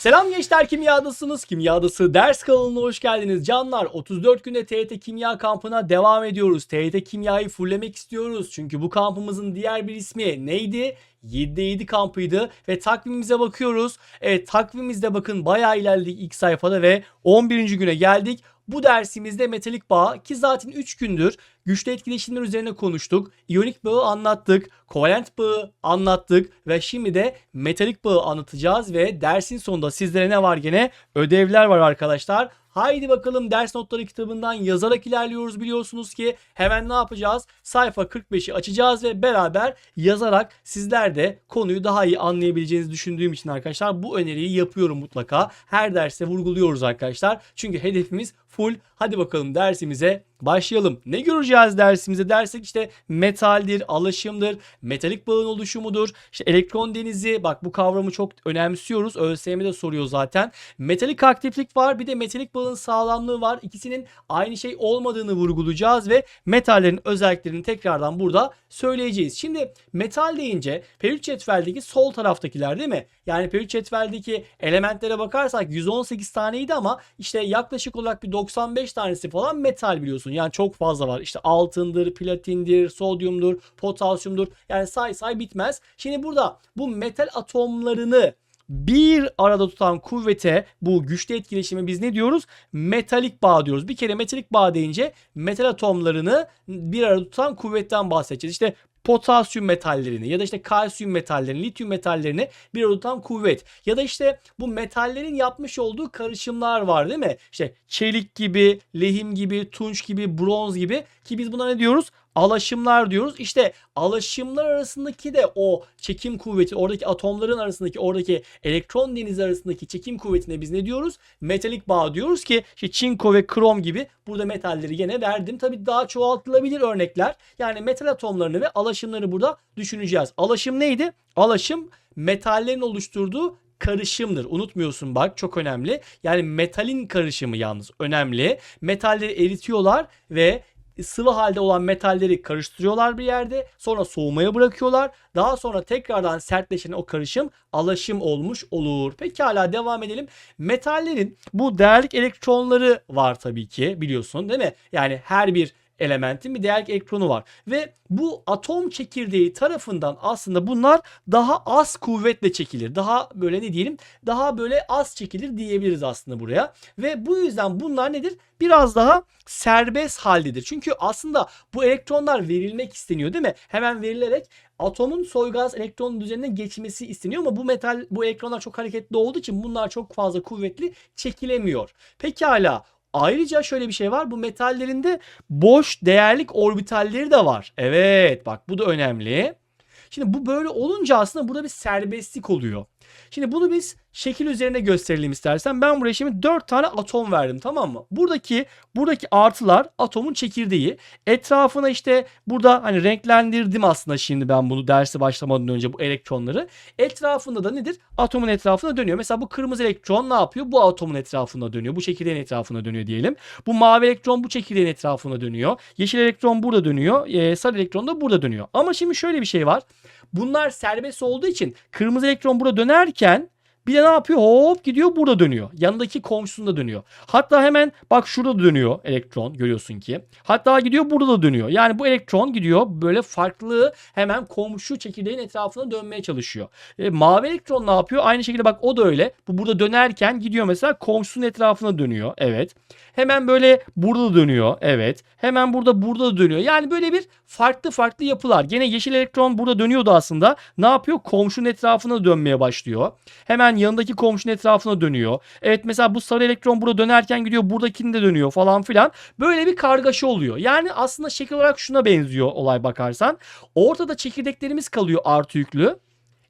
Selam gençler kimyadasınız. Kimyadası ders kanalına hoş geldiniz. Canlar 34 günde TYT Kimya kampına devam ediyoruz. TYT Kimyayı fullemek istiyoruz. Çünkü bu kampımızın diğer bir ismi neydi? 7'de 7 kampıydı ve takvimimize bakıyoruz. Evet takvimimizde bakın bayağı ilerledik ilk sayfada ve 11. güne geldik. Bu dersimizde metalik bağ ki zaten 3 gündür güçlü etkileşimler üzerine konuştuk. İyonik bağı anlattık, kovalent bağı anlattık ve şimdi de metalik bağı anlatacağız ve dersin sonunda sizlere ne var gene? Ödevler var arkadaşlar. Haydi bakalım ders notları kitabından yazarak ilerliyoruz biliyorsunuz ki hemen ne yapacağız? Sayfa 45'i açacağız ve beraber yazarak sizler de konuyu daha iyi anlayabileceğinizi düşündüğüm için arkadaşlar bu öneriyi yapıyorum mutlaka. Her derste vurguluyoruz arkadaşlar. Çünkü hedefimiz full. Hadi bakalım dersimize başlayalım. Ne göreceğiz dersimizde dersek işte metaldir, alaşımdır, metalik bağın oluşumudur. İşte elektron denizi bak bu kavramı çok önemsiyoruz. ÖSYM'de soruyor zaten. Metalik aktiflik var bir de metalik bağın sağlamlığı var. İkisinin aynı şey olmadığını vurgulayacağız ve metallerin özelliklerini tekrardan burada söyleyeceğiz. Şimdi metal deyince periyot cetveldeki sol taraftakiler değil mi? Yani periyot cetveldeki elementlere bakarsak 118 taneydi ama işte yaklaşık olarak bir 95 tanesi falan metal biliyorsun. Yani çok fazla var. İşte altındır, platindir, sodyumdur, potasyumdur. Yani say say bitmez. Şimdi burada bu metal atomlarını bir arada tutan kuvvete bu güçlü etkileşimi biz ne diyoruz? Metalik bağ diyoruz. Bir kere metalik bağ deyince metal atomlarını bir arada tutan kuvvetten bahsedeceğiz. İşte potasyum metallerini ya da işte kalsiyum metallerini, lityum metallerini bir arada tutan kuvvet. Ya da işte bu metallerin yapmış olduğu karışımlar var değil mi? İşte çelik gibi, lehim gibi, tunç gibi, bronz gibi ki biz buna ne diyoruz? Alaşımlar diyoruz. İşte alaşımlar arasındaki de o çekim kuvveti, oradaki atomların arasındaki, oradaki elektron denizi arasındaki çekim kuvvetine biz ne diyoruz? Metalik bağ diyoruz ki işte çinko ve krom gibi burada metalleri yine verdim. Tabi daha çoğaltılabilir örnekler. Yani metal atomlarını ve alaşımları burada düşüneceğiz. Alaşım neydi? Alaşım metallerin oluşturduğu karışımdır. Unutmuyorsun bak çok önemli. Yani metalin karışımı yalnız önemli. Metalleri eritiyorlar ve sıvı halde olan metalleri karıştırıyorlar bir yerde. Sonra soğumaya bırakıyorlar. Daha sonra tekrardan sertleşen o karışım alaşım olmuş olur. Pekala devam edelim. Metallerin bu değerlik elektronları var tabii ki biliyorsun değil mi? Yani her bir elementin bir değerlik elektronu var. Ve bu atom çekirdeği tarafından aslında bunlar daha az kuvvetle çekilir. Daha böyle ne diyelim daha böyle az çekilir diyebiliriz aslında buraya. Ve bu yüzden bunlar nedir? Biraz daha serbest haldedir. Çünkü aslında bu elektronlar verilmek isteniyor değil mi? Hemen verilerek atomun soygaz elektron düzenine geçmesi isteniyor ama bu metal bu elektronlar çok hareketli olduğu için bunlar çok fazla kuvvetli çekilemiyor. Pekala Ayrıca şöyle bir şey var. Bu metallerinde boş değerlik orbitalleri de var. Evet bak bu da önemli. Şimdi bu böyle olunca aslında burada bir serbestlik oluyor. Şimdi bunu biz şekil üzerinde gösterelim istersen. Ben buraya şimdi 4 tane atom verdim tamam mı? Buradaki buradaki artılar atomun çekirdeği. Etrafına işte burada hani renklendirdim aslında şimdi ben bunu dersi başlamadan önce bu elektronları. Etrafında da nedir? Atomun etrafında dönüyor. Mesela bu kırmızı elektron ne yapıyor? Bu atomun etrafında dönüyor. Bu çekirdeğin etrafında dönüyor diyelim. Bu mavi elektron bu çekirdeğin etrafında dönüyor. Yeşil elektron burada dönüyor. E, sarı elektron da burada dönüyor. Ama şimdi şöyle bir şey var. Bunlar serbest olduğu için kırmızı elektron burada dönerken bir de ne yapıyor? Hop gidiyor burada dönüyor. Yanındaki komşusunda dönüyor. Hatta hemen bak şurada dönüyor elektron görüyorsun ki. Hatta gidiyor burada da dönüyor. Yani bu elektron gidiyor böyle farklı hemen komşu çekirdeğin etrafına dönmeye çalışıyor. E, mavi elektron ne yapıyor? Aynı şekilde bak o da öyle. Bu burada dönerken gidiyor mesela komşusunun etrafına dönüyor. Evet. Hemen böyle burada dönüyor. Evet. Hemen burada burada da dönüyor. Yani böyle bir farklı farklı yapılar. Gene yeşil elektron burada dönüyordu aslında. Ne yapıyor? Komşunun etrafına dönmeye başlıyor. Hemen yanındaki komşunun etrafına dönüyor. Evet mesela bu sarı elektron burada dönerken gidiyor buradakini de dönüyor falan filan. Böyle bir kargaşa oluyor. Yani aslında şekil olarak şuna benziyor olay bakarsan. Ortada çekirdeklerimiz kalıyor artı yüklü.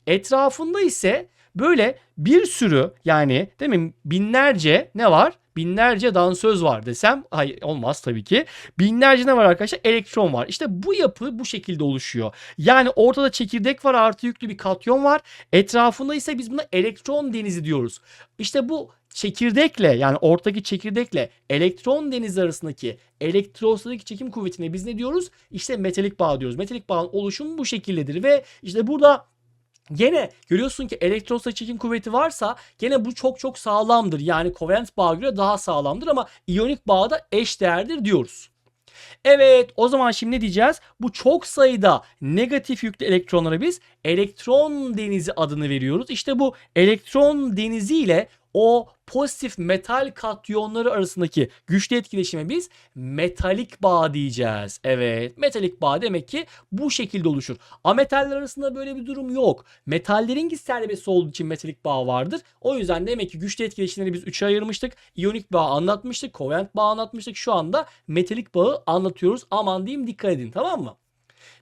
Etrafında ise böyle bir sürü yani değil mi binlerce ne var? Binlerce dansöz var desem hayır olmaz tabii ki. Binlerce ne var arkadaşlar? Elektron var. İşte bu yapı bu şekilde oluşuyor. Yani ortada çekirdek var artı yüklü bir katyon var. Etrafında ise biz buna elektron denizi diyoruz. İşte bu çekirdekle yani ortadaki çekirdekle elektron denizi arasındaki elektrostatik çekim kuvvetine biz ne diyoruz? İşte metalik bağ diyoruz. Metalik bağın oluşumu bu şekildedir ve işte burada Gene görüyorsun ki elektron çekim kuvveti varsa gene bu çok çok sağlamdır. Yani kovalent bağa göre daha sağlamdır ama iyonik bağda eş değerdir diyoruz. Evet o zaman şimdi ne diyeceğiz? Bu çok sayıda negatif yüklü elektronlara biz elektron denizi adını veriyoruz. İşte bu elektron denizi ile o pozitif metal katyonları arasındaki güçlü etkileşime biz metalik bağ diyeceğiz. Evet metalik bağ demek ki bu şekilde oluşur. Ametaller arasında böyle bir durum yok. Metallerin git serbest olduğu için metalik bağ vardır. O yüzden demek ki güçlü etkileşimleri biz üçe ayırmıştık. İyonik bağ anlatmıştık. Kovalent bağ anlatmıştık. Şu anda metalik bağı anlatıyoruz. Aman diyeyim dikkat edin tamam mı?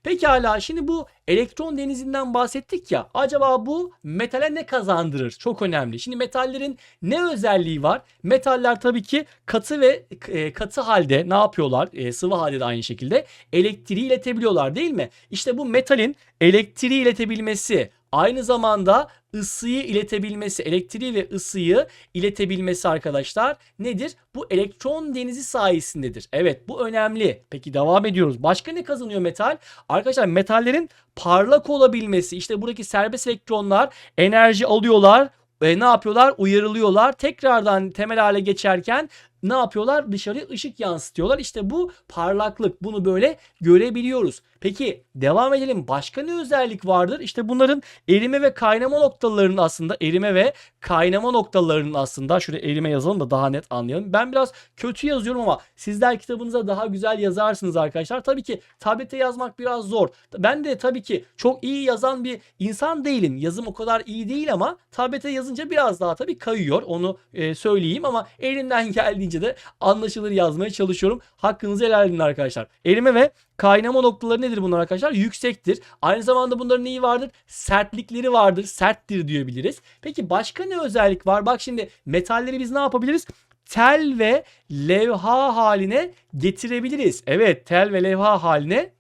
Pekala şimdi bu elektron denizinden bahsettik ya. Acaba bu metale ne kazandırır? Çok önemli. Şimdi metallerin ne özelliği var? Metaller tabii ki katı ve e, katı halde ne yapıyorlar? E, sıvı halde de aynı şekilde elektriği iletebiliyorlar değil mi? İşte bu metalin elektriği iletebilmesi aynı zamanda ısıyı iletebilmesi, elektriği ve ısıyı iletebilmesi arkadaşlar nedir? Bu elektron denizi sayesindedir. Evet bu önemli. Peki devam ediyoruz. Başka ne kazanıyor metal? Arkadaşlar metallerin parlak olabilmesi. İşte buradaki serbest elektronlar enerji alıyorlar e, ne yapıyorlar? Uyarılıyorlar. Tekrardan temel hale geçerken ne yapıyorlar? Dışarıya ışık yansıtıyorlar. İşte bu parlaklık. Bunu böyle görebiliyoruz. Peki devam edelim. Başka ne özellik vardır? İşte bunların erime ve kaynama noktalarının aslında erime ve kaynama noktalarının aslında şuraya erime yazalım da daha net anlayalım. Ben biraz kötü yazıyorum ama sizler kitabınıza daha güzel yazarsınız arkadaşlar. Tabii ki tablete yazmak biraz zor. Ben de tabii ki çok iyi yazan bir insan değilim. Yazım o kadar iyi değil ama tablete yazınca biraz daha tabii kayıyor. Onu e, söyleyeyim ama elimden geldiğince de anlaşılır yazmaya çalışıyorum. Hakkınızı helal edin arkadaşlar. Erime ve kaynama noktaları nedir bunlar arkadaşlar? Yüksektir. Aynı zamanda bunların neyi vardır? Sertlikleri vardır. Serttir diyebiliriz. Peki başka ne özellik var? Bak şimdi metalleri biz ne yapabiliriz? Tel ve levha haline getirebiliriz. Evet tel ve levha haline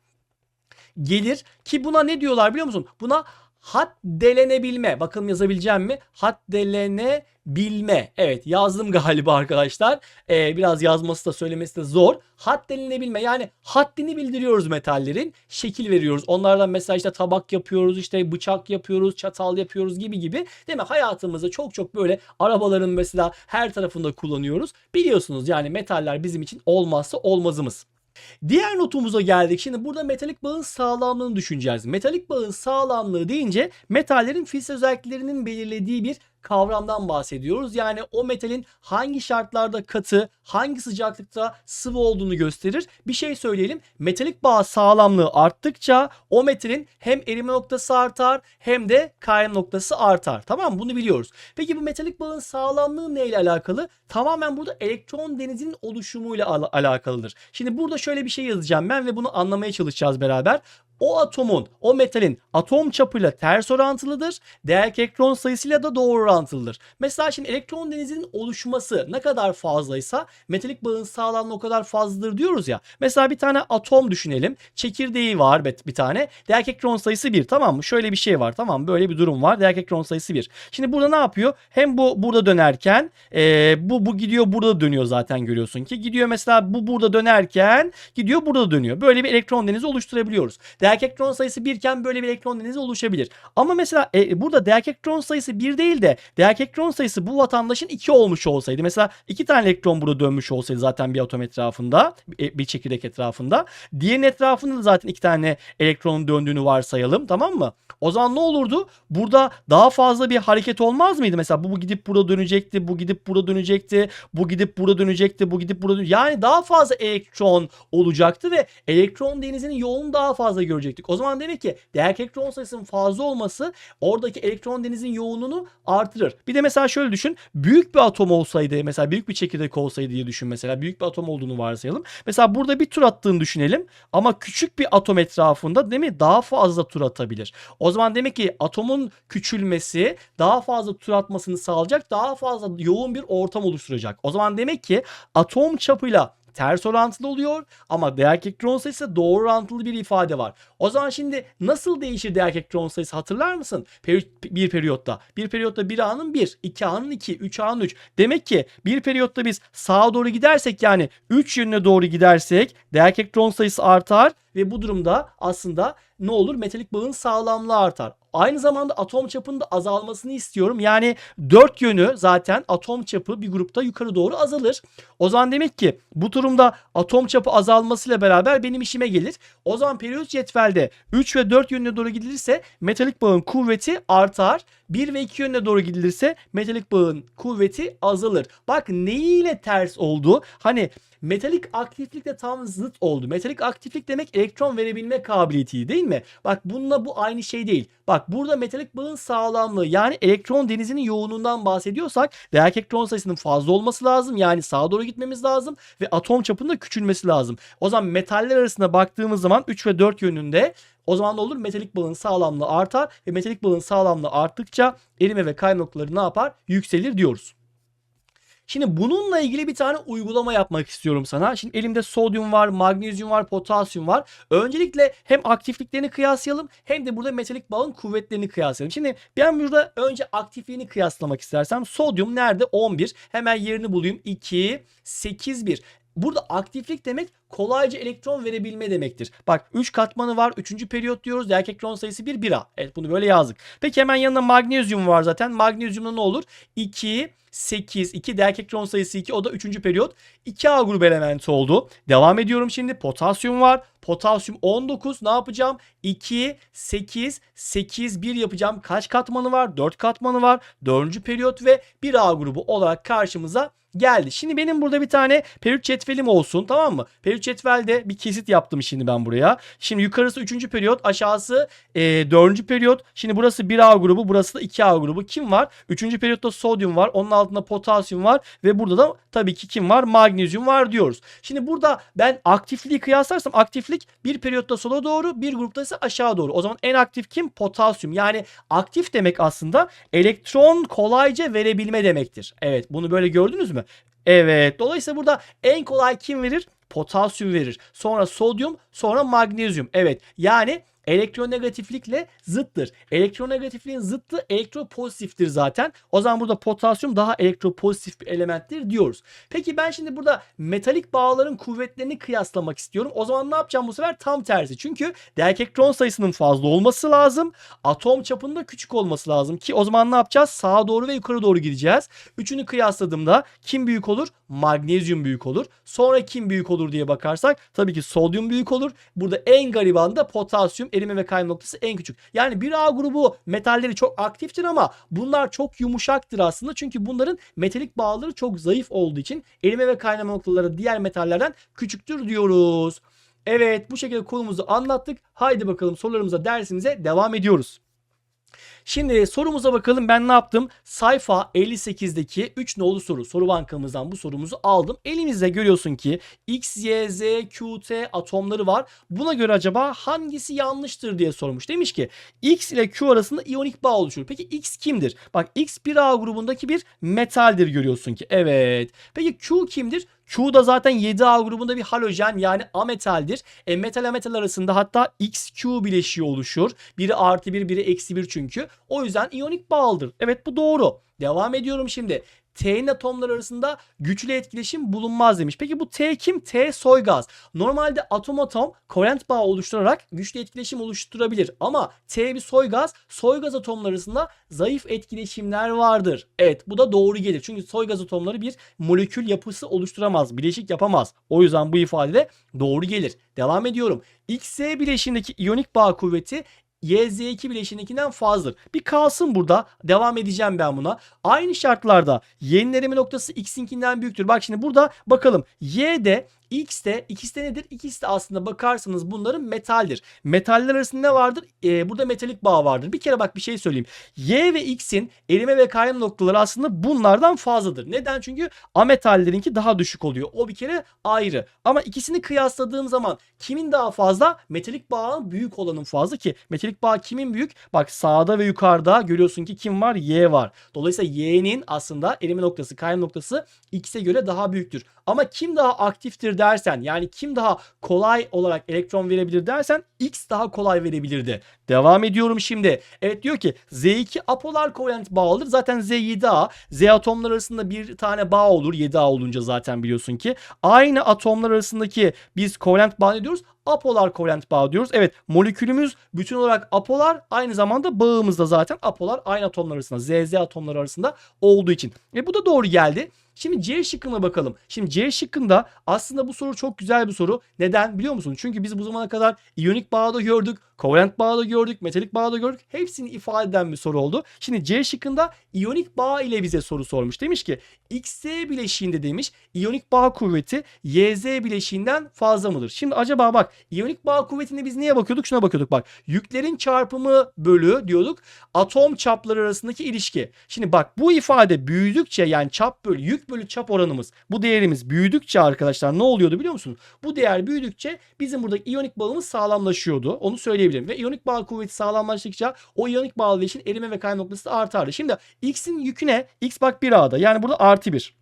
gelir ki buna ne diyorlar biliyor musun? Buna haddelenebilme. Bakalım yazabileceğim mi? Haddelenebilme. Evet yazdım galiba arkadaşlar. Ee, biraz yazması da söylemesi de zor. Haddelenebilme yani haddini bildiriyoruz metallerin. Şekil veriyoruz. Onlardan mesela işte tabak yapıyoruz, işte bıçak yapıyoruz, çatal yapıyoruz gibi gibi. Değil mi? Hayatımızda çok çok böyle arabaların mesela her tarafında kullanıyoruz. Biliyorsunuz yani metaller bizim için olmazsa olmazımız. Diğer notumuza geldik. Şimdi burada metalik bağın sağlamlığını düşüneceğiz. Metalik bağın sağlamlığı deyince metallerin fiziksel özelliklerinin belirlediği bir kavramdan bahsediyoruz. Yani o metalin hangi şartlarda katı, hangi sıcaklıkta sıvı olduğunu gösterir. Bir şey söyleyelim. Metalik bağ sağlamlığı arttıkça o metalin hem erime noktası artar hem de kaynama noktası artar. Tamam mı? Bunu biliyoruz. Peki bu metalik bağın sağlamlığı neyle alakalı? Tamamen burada elektron denizinin oluşumuyla al- alakalıdır. Şimdi burada şöyle bir şey yazacağım ben ve bunu anlamaya çalışacağız beraber o atomun, o metalin atom çapıyla ters orantılıdır. Değerli elektron sayısıyla da doğru orantılıdır. Mesela şimdi elektron denizinin oluşması ne kadar fazlaysa metalik bağın sağlamlığı o kadar fazladır diyoruz ya. Mesela bir tane atom düşünelim. Çekirdeği var bir tane. Değerli elektron sayısı 1 tamam mı? Şöyle bir şey var tamam? Böyle bir durum var. Değerli elektron sayısı 1. Şimdi burada ne yapıyor? Hem bu burada dönerken e, bu bu gidiyor burada dönüyor zaten görüyorsun ki. Gidiyor mesela bu burada dönerken gidiyor burada dönüyor. Böyle bir elektron denizi oluşturabiliyoruz. Değerli elektron sayısı 1 iken böyle bir elektron denizi oluşabilir. Ama mesela e, burada değerli elektron sayısı 1 değil de değerli elektron sayısı bu vatandaşın 2 olmuş olsaydı. Mesela 2 tane elektron burada dönmüş olsaydı zaten bir atom etrafında, bir çekirdek etrafında. Diğerinin etrafında da zaten 2 tane elektronun döndüğünü varsayalım tamam mı? O zaman ne olurdu? Burada daha fazla bir hareket olmaz mıydı? Mesela bu, gidip burada dönecekti, bu gidip burada dönecekti, bu gidip burada dönecekti, bu gidip burada dönecekti. Yani daha fazla elektron olacaktı ve elektron denizinin yoğun daha fazla görecektik. O zaman demek ki değer elektron sayısının fazla olması oradaki elektron denizin yoğunluğunu artırır. Bir de mesela şöyle düşün. Büyük bir atom olsaydı mesela büyük bir çekirdek olsaydı diye düşün mesela. Büyük bir atom olduğunu varsayalım. Mesela burada bir tur attığını düşünelim. Ama küçük bir atom etrafında değil mi daha fazla tur atabilir. O zaman demek ki atomun küçülmesi daha fazla tur atmasını sağlayacak. Daha fazla yoğun bir ortam oluşturacak. O zaman demek ki atom çapıyla ters orantılı oluyor ama değer elektron sayısı doğru orantılı bir ifade var. O zaman şimdi nasıl değişir değer elektron sayısı hatırlar mısın? Peri bir periyotta. Bir periyotta 1 A'nın 1, 2 A'nın 2, 3 A'nın 3. Demek ki bir periyotta biz sağa doğru gidersek yani 3 yönüne doğru gidersek değer elektron sayısı artar ve bu durumda aslında ne olur? Metalik bağın sağlamlığı artar. Aynı zamanda atom çapının da azalmasını istiyorum. Yani dört yönü zaten atom çapı bir grupta yukarı doğru azalır. O zaman demek ki bu durumda atom çapı azalmasıyla beraber benim işime gelir. O zaman periyot cetvelde 3 ve 4 yönüne doğru gidilirse metalik bağın kuvveti artar. 1 ve 2 yönüne doğru gidilirse metalik bağın kuvveti azalır. Bak neyiyle ters oldu? Hani metalik aktiflikle tam zıt oldu. Metalik aktiflik demek elektron verebilme kabiliyeti değil mi? Bak bununla bu aynı şey değil. Bak burada metalik bağın sağlamlığı yani elektron denizinin yoğunluğundan bahsediyorsak değerlik elektron sayısının fazla olması lazım. Yani sağa doğru gitmemiz lazım ve atom çapının da küçülmesi lazım. O zaman metaller arasında baktığımız zaman 3 ve 4 yönünde o zaman ne olur? Metalik balın sağlamlığı artar ve metalik balın sağlamlığı arttıkça erime ve kayma noktaları ne yapar? Yükselir diyoruz. Şimdi bununla ilgili bir tane uygulama yapmak istiyorum sana. Şimdi elimde sodyum var, magnezyum var, potasyum var. Öncelikle hem aktifliklerini kıyaslayalım hem de burada metalik bağın kuvvetlerini kıyaslayalım. Şimdi ben burada önce aktifliğini kıyaslamak istersem sodyum nerede? 11. Hemen yerini bulayım. 2, 8, 1. Burada aktiflik demek kolayca elektron verebilme demektir. Bak 3 katmanı var. 3. periyot diyoruz. Değerlik elektron sayısı 1 1A. Evet bunu böyle yazdık. Peki hemen yanında magnezyum var zaten. Magnezyumda ne olur? 2 8 2 değerlik elektron sayısı 2 o da 3. periyot 2A grubu elementi oldu. Devam ediyorum şimdi. Potasyum var. Potasyum 19 ne yapacağım? 2 8 8 1 yapacağım. Kaç katmanı var? 4 katmanı var. 4. periyot ve 1A grubu olarak karşımıza geldi. Şimdi benim burada bir tane periyot cetvelim olsun tamam mı? Periyot cetvelde bir kesit yaptım şimdi ben buraya. Şimdi yukarısı 3. periyot aşağısı e, 4. periyot. Şimdi burası 1A grubu burası da 2A grubu. Kim var? 3. periyotta sodyum var. Onun altında potasyum var. Ve burada da tabii ki kim var? Magnezyum var diyoruz. Şimdi burada ben aktifliği kıyaslarsam aktiflik bir periyotta sola doğru bir grupta ise aşağı doğru. O zaman en aktif kim? Potasyum. Yani aktif demek aslında elektron kolayca verebilme demektir. Evet bunu böyle gördünüz mü? Evet. Dolayısıyla burada en kolay kim verir? Potasyum verir. Sonra sodyum, sonra magnezyum. Evet. Yani elektronegatiflikle zıttır. Elektronegatifliğin zıttı elektropozitiftir zaten. O zaman burada potasyum daha elektropozitif bir elementtir diyoruz. Peki ben şimdi burada metalik bağların kuvvetlerini kıyaslamak istiyorum. O zaman ne yapacağım bu sefer? Tam tersi. Çünkü değerlik elektron sayısının fazla olması lazım. Atom çapında küçük olması lazım ki o zaman ne yapacağız? Sağa doğru ve yukarı doğru gideceğiz. Üçünü kıyasladığımda kim büyük olur? Magnezyum büyük olur. Sonra kim büyük olur diye bakarsak tabii ki sodyum büyük olur. Burada en gariban da potasyum erime ve kayma noktası en küçük. Yani 1A grubu metalleri çok aktiftir ama bunlar çok yumuşaktır aslında. Çünkü bunların metalik bağları çok zayıf olduğu için erime ve kaynama noktaları diğer metallerden küçüktür diyoruz. Evet bu şekilde konumuzu anlattık. Haydi bakalım sorularımıza dersimize devam ediyoruz. Şimdi sorumuza bakalım ben ne yaptım? Sayfa 58'deki 3 nolu soru. Soru bankamızdan bu sorumuzu aldım. Elimizde görüyorsun ki X, Y, Z, Q, T atomları var. Buna göre acaba hangisi yanlıştır diye sormuş. Demiş ki X ile Q arasında iyonik bağ oluşur. Peki X kimdir? Bak X 1A grubundaki bir metaldir görüyorsun ki. Evet. Peki Q kimdir? Q da zaten 7A grubunda bir halojen yani ametaldir. E metal metal arasında hatta XQ bileşiği oluşur. Biri artı bir, biri eksi bir çünkü. O yüzden iyonik bağlıdır. Evet bu doğru. Devam ediyorum şimdi. T'nin atomlar arasında güçlü etkileşim bulunmaz demiş. Peki bu T kim? T soy gaz. Normalde atom atom kovalent bağ oluşturarak güçlü etkileşim oluşturabilir. Ama T bir soy gaz. Soy gaz atomlar arasında zayıf etkileşimler vardır. Evet bu da doğru gelir. Çünkü soy gaz atomları bir molekül yapısı oluşturamaz. Bileşik yapamaz. O yüzden bu ifade de doğru gelir. Devam ediyorum. XY bileşiğindeki iyonik bağ kuvveti YZ2 bileşiğindekinden fazladır. Bir kalsın burada. Devam edeceğim ben buna. Aynı şartlarda yenilenme noktası X'inkinden büyüktür. Bak şimdi burada bakalım. Y'de X de ikisi de nedir? İkisi de aslında bakarsanız bunların metaldir. Metaller arasında ne vardır? Ee, burada metalik bağ vardır. Bir kere bak bir şey söyleyeyim. Y ve X'in erime ve kaynama noktaları aslında bunlardan fazladır. Neden? Çünkü ametallerinki daha düşük oluyor. O bir kere ayrı. Ama ikisini kıyasladığım zaman kimin daha fazla? Metalik bağın büyük olanın fazla ki metalik bağ kimin büyük? Bak sağda ve yukarıda görüyorsun ki kim var? Y var. Dolayısıyla Y'nin aslında erime noktası, kaynama noktası X'e göre daha büyüktür. Ama kim daha aktiftir dersen yani kim daha kolay olarak elektron verebilir dersen X daha kolay verebilirdi. Devam ediyorum şimdi. Evet diyor ki Z2 apolar kovalent bağlıdır. Zaten Z 7A. Z atomlar arasında bir tane bağ olur. 7A olunca zaten biliyorsun ki. Aynı atomlar arasındaki biz kovalent bağ ne diyoruz? Apolar kovalent bağ diyoruz. Evet molekülümüz bütün olarak apolar aynı zamanda bağımız da zaten apolar aynı atomlar arasında ZZ atomları arasında olduğu için. E bu da doğru geldi. Şimdi C şıkkına bakalım. Şimdi C şıkkında aslında bu soru çok güzel bir soru. Neden biliyor musun? Çünkü biz bu zamana kadar iyonik bağda gördük, kovalent bağda gördük, metalik bağda gördük. Hepsini ifade eden bir soru oldu. Şimdi C şıkkında iyonik bağ ile bize soru sormuş. Demiş ki XZ bileşiğinde demiş iyonik bağ kuvveti YZ bileşiğinden fazla mıdır? Şimdi acaba bak iyonik bağ kuvvetinde biz neye bakıyorduk? Şuna bakıyorduk bak. Yüklerin çarpımı bölü diyorduk. Atom çapları arasındaki ilişki. Şimdi bak bu ifade büyüdükçe yani çap bölü yük bölü çap oranımız bu değerimiz büyüdükçe arkadaşlar ne oluyordu biliyor musunuz? Bu değer büyüdükçe bizim buradaki iyonik bağımız sağlamlaşıyordu. Onu söyleyebilirim. Ve iyonik bağ kuvveti sağlamlaştıkça o iyonik bağlı için erime ve kayma noktası artardı. Şimdi x'in yükü ne? x bak 1a'da. Yani burada artı 1.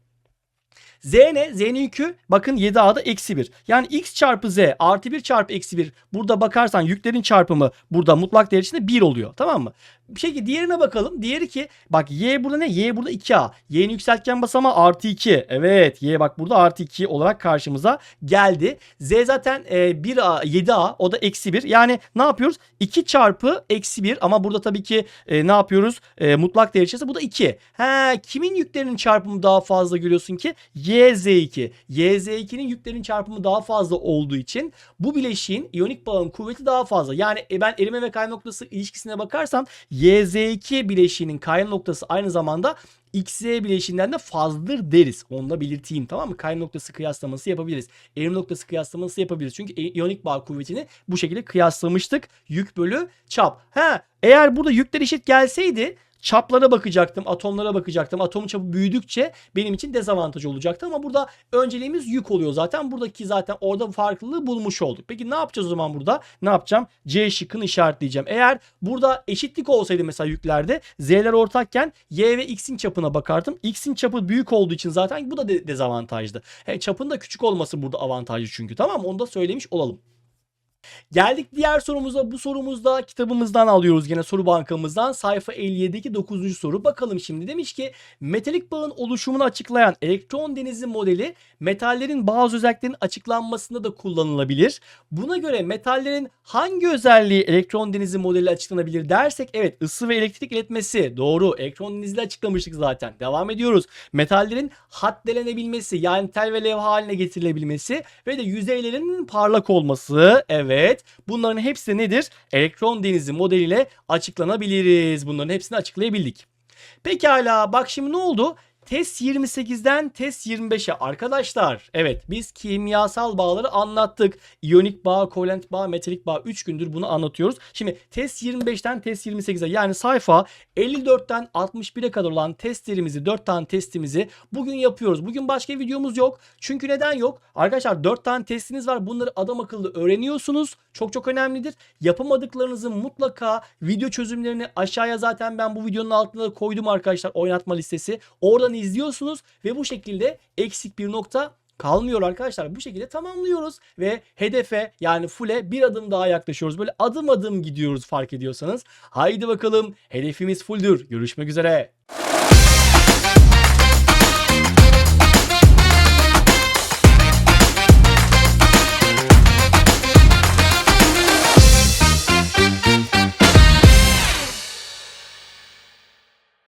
Z ne? Z'nin yükü bakın 7A'da eksi 1. Yani x çarpı z artı 1 çarpı eksi 1. Burada bakarsan yüklerin çarpımı burada mutlak değer içinde 1 oluyor. Tamam mı? Peki diğerine bakalım. Diğeri ki bak y burada ne? Y burada 2A. Y'nin yükseltgen basamağı artı 2. Evet y bak burada artı 2 olarak karşımıza geldi. Z zaten e, 1A 7A o da eksi 1. Yani ne yapıyoruz? 2 çarpı eksi 1 ama burada tabii ki e, ne yapıyoruz? E, mutlak değer içerisinde bu da 2. He, kimin yüklerinin çarpımı daha fazla görüyorsun ki? YZ2. YZ2'nin yüklerin çarpımı daha fazla olduğu için bu bileşiğin iyonik bağın kuvveti daha fazla. Yani e, ben erime ve kayma noktası ilişkisine bakarsam YZ2 bileşiğinin kayma noktası aynı zamanda XZ bileşiğinden de fazladır deriz. Onu da belirteyim tamam mı? Kayma noktası kıyaslaması yapabiliriz. Erim noktası kıyaslaması yapabiliriz. Çünkü iyonik bağ kuvvetini bu şekilde kıyaslamıştık. Yük bölü çap. Ha, eğer burada yükler eşit gelseydi çaplara bakacaktım, atomlara bakacaktım. Atomun çapı büyüdükçe benim için dezavantaj olacaktı ama burada önceliğimiz yük oluyor zaten. Buradaki zaten orada farklılığı bulmuş olduk. Peki ne yapacağız o zaman burada? Ne yapacağım? C şıkkını işaretleyeceğim. Eğer burada eşitlik olsaydı mesela yüklerde Z'ler ortakken Y ve X'in çapına bakardım. X'in çapı büyük olduğu için zaten bu da de- dezavantajdı. He, çapın da küçük olması burada avantajlı çünkü tamam mı? Onu da söylemiş olalım. Geldik diğer sorumuza. Bu sorumuzda kitabımızdan alıyoruz gene soru bankamızdan. Sayfa 57'deki 9. soru. Bakalım şimdi demiş ki metalik bağın oluşumunu açıklayan elektron denizi modeli metallerin bazı özelliklerinin açıklanmasında da kullanılabilir. Buna göre metallerin hangi özelliği elektron denizi modeli açıklanabilir dersek evet ısı ve elektrik iletmesi doğru. Elektron denizi açıklamıştık zaten. Devam ediyoruz. Metallerin haddelenebilmesi yani tel ve levha haline getirilebilmesi ve de yüzeylerinin parlak olması. Evet. Bunların hepsi nedir? Elektron denizi modeliyle açıklanabiliriz. Bunların hepsini açıklayabildik. Pekala bak şimdi ne oldu? Test 28'den test 25'e arkadaşlar. Evet biz kimyasal bağları anlattık. İyonik bağ, kovalent bağ, metalik bağ 3 gündür bunu anlatıyoruz. Şimdi test 25'ten test 28'e yani sayfa 54'ten 61'e kadar olan testlerimizi 4 tane testimizi bugün yapıyoruz. Bugün başka videomuz yok. Çünkü neden yok? Arkadaşlar 4 tane testiniz var. Bunları adam akıllı öğreniyorsunuz. Çok çok önemlidir. Yapamadıklarınızı mutlaka video çözümlerini aşağıya zaten ben bu videonun altına koydum arkadaşlar oynatma listesi. Oradan izliyorsunuz ve bu şekilde eksik bir nokta kalmıyor arkadaşlar. Bu şekilde tamamlıyoruz ve hedefe yani full'e bir adım daha yaklaşıyoruz. Böyle adım adım gidiyoruz fark ediyorsanız. Haydi bakalım hedefimiz full'dür. Görüşmek üzere.